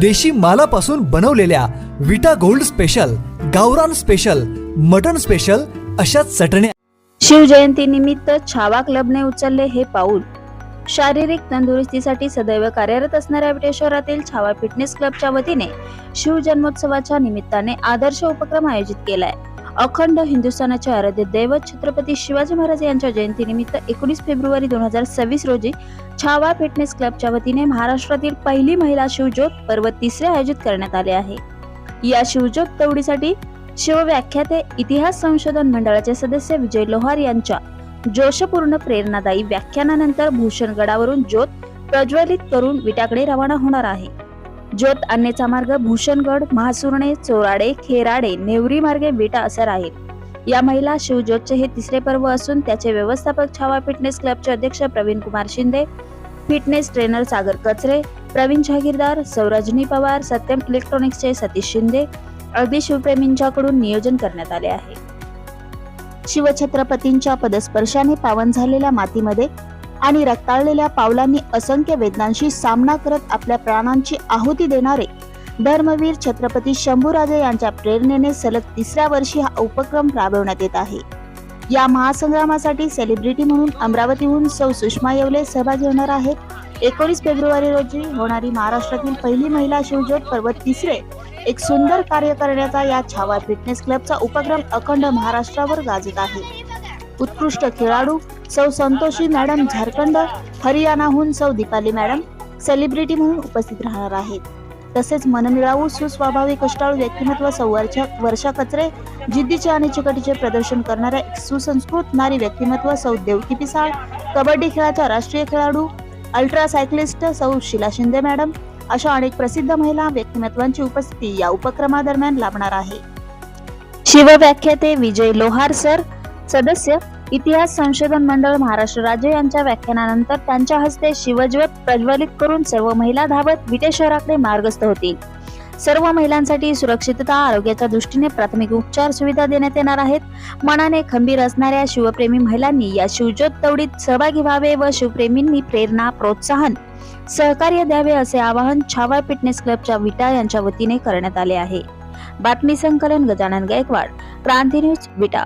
देशी मालापासून बनवलेल्या विटा गोल्ड स्पेशल गावरान स्पेशल मटन स्पेशल अशा चटण्या शिवजयंतीनिमित्त छावा क्लबने उचलले हे पाऊल. शारीरिक तंदुरुस्तीसाठी सदैव कार्यरत असणाऱ्या विटेश्वरातील छावा फिटनेस क्लबच्या वतीने शिवजन्मोत्सवाच्या निमित्ताने आदर्श उपक्रम आयोजित केलाय. अखंड हिंदुस्थानाचे आराध्य दैवत छत्रपती शिवाजी महाराज यांच्या जयंतीनिमित्त एकोणीस फेब्रुवारी दोन हजार सव्वीस रोजी छावा फिटनेस क्लबच्या वतीने महाराष्ट्रातील पहिली महिला शिवज्योत पर्व तिसरे आयोजित करण्यात आले आहे. या शिवज्योत दौडीसाठी शिवव्याख्याते इतिहास संशोधन मंडळाचे सदस्य विजय लोहार यांच्या जोशपूर्ण प्रेरणादायी व्याख्यानानंतर भूषणगडावरून ज्योत प्रज्वलित करून विटाकडे रवाना होणार आहे. ज्योत आणण्याचा मार्ग भूषणगड महासुरणे चोराडे खेराडे नेवरी मार्गे विटा असा राहील. या महिला शिवज्योतचे हे तिसरे पर्व असून त्याचे व्यवस्थापक छावा फिटनेस क्लबचे अध्यक्ष प्रवीण कुमार शिंदे फिटनेस ट्रेनर सागर कचरे प्रवीण जहागीरदार सौरजनी पवार सत्यम इलेक्ट्रॉनिक्सचे सतीश शिंदे अगदी शिवप्रेमींच्याकडून नियोजन करण्यात आले आहे. शिवछत्रपतींच्या पदस्पर्शाने पावन झालेल्या मातीमध्ये आणि रक्ताळलेल्या पावलांनी असंख्य वेदनांशी सामना करत आपल्या प्राणांची आहुती देणारे धर्मवीर छत्रपती शंभूराजे यांच्या प्रेरणेने सलग तिसऱ्या वर्षी हा उपक्रम राबवण्यात येत आहे. या महासंग्रामासाठी सेलिब्रिटी म्हणून अमरावतीहून सौ सुषमा येवले सहभागी होणार आहेत. एकोणीस फेब्रुवारी रोजी होणारी महाराष्ट्रातील पहिली महिला शिवज्योत पर्व तिसरे एक सुंदर कार्य करण्याचा या छावा फिटनेस क्लबचा उपक्रम अखंड महाराष्ट्रावर गाजत आहे. उत्कृष्ट खेळाडू सौ संतोषी मॅडम झारखंड हरियाणाहून सौ दीपाली मॅडम सेलिब्रिटी म्हणून उपस्थित राहणार आहेत. तसेच मनमिळावू सुस्वाभाविक कष्टाळू व्यक्तिमत्व सौ वर्षा कचरे जिद्दीचे आणि चिकटीचे प्रदर्शन करणाऱ्या सुसंस्कृत नारी व्यक्तिमत्व सौ देवकी पिसाळ कबड्डी खेळाच्या राष्ट्रीय खेळाडू अल्ट्रा सायकलिस्ट सौ शिला शिंदे मॅडम अशा अनेक प्रसिद्ध महिला व्यक्तिमत्वांची उपस्थिती या उपक्रमादरम्यान लाभणार आहे. शिवव्याख्याते विजय लोहार सर सदस्य इतिहास संशोधन मंडळ महाराष्ट्र राज्य यांच्या व्याख्यानानंतर त्यांच्या हस्ते शिवज्योत प्रज्वलित करून सर्व महिला धावत विटे शहराकडे मार्गस्थ होतील. सर्व महिलांसाठी सुरक्षितता आरोग्याच्या दृष्टीने प्राथमिक उपचार सुविधा देण्यात येणार आहेत. मनाने खंबीर असणाऱ्या शिवप्रेमी महिलांनी या शिवज्योत तवडीत सहभागी व्हावे व शिवप्रेमींनी प्रेरणा प्रोत्साहन सहकार्य द्यावे असे आवाहन छावा फिटनेस क्लबच्या विटा यांच्या वतीने करण्यात आले आहे. बातमी संकलन गजानन गायकवाड क्रांती न्यूज विटा.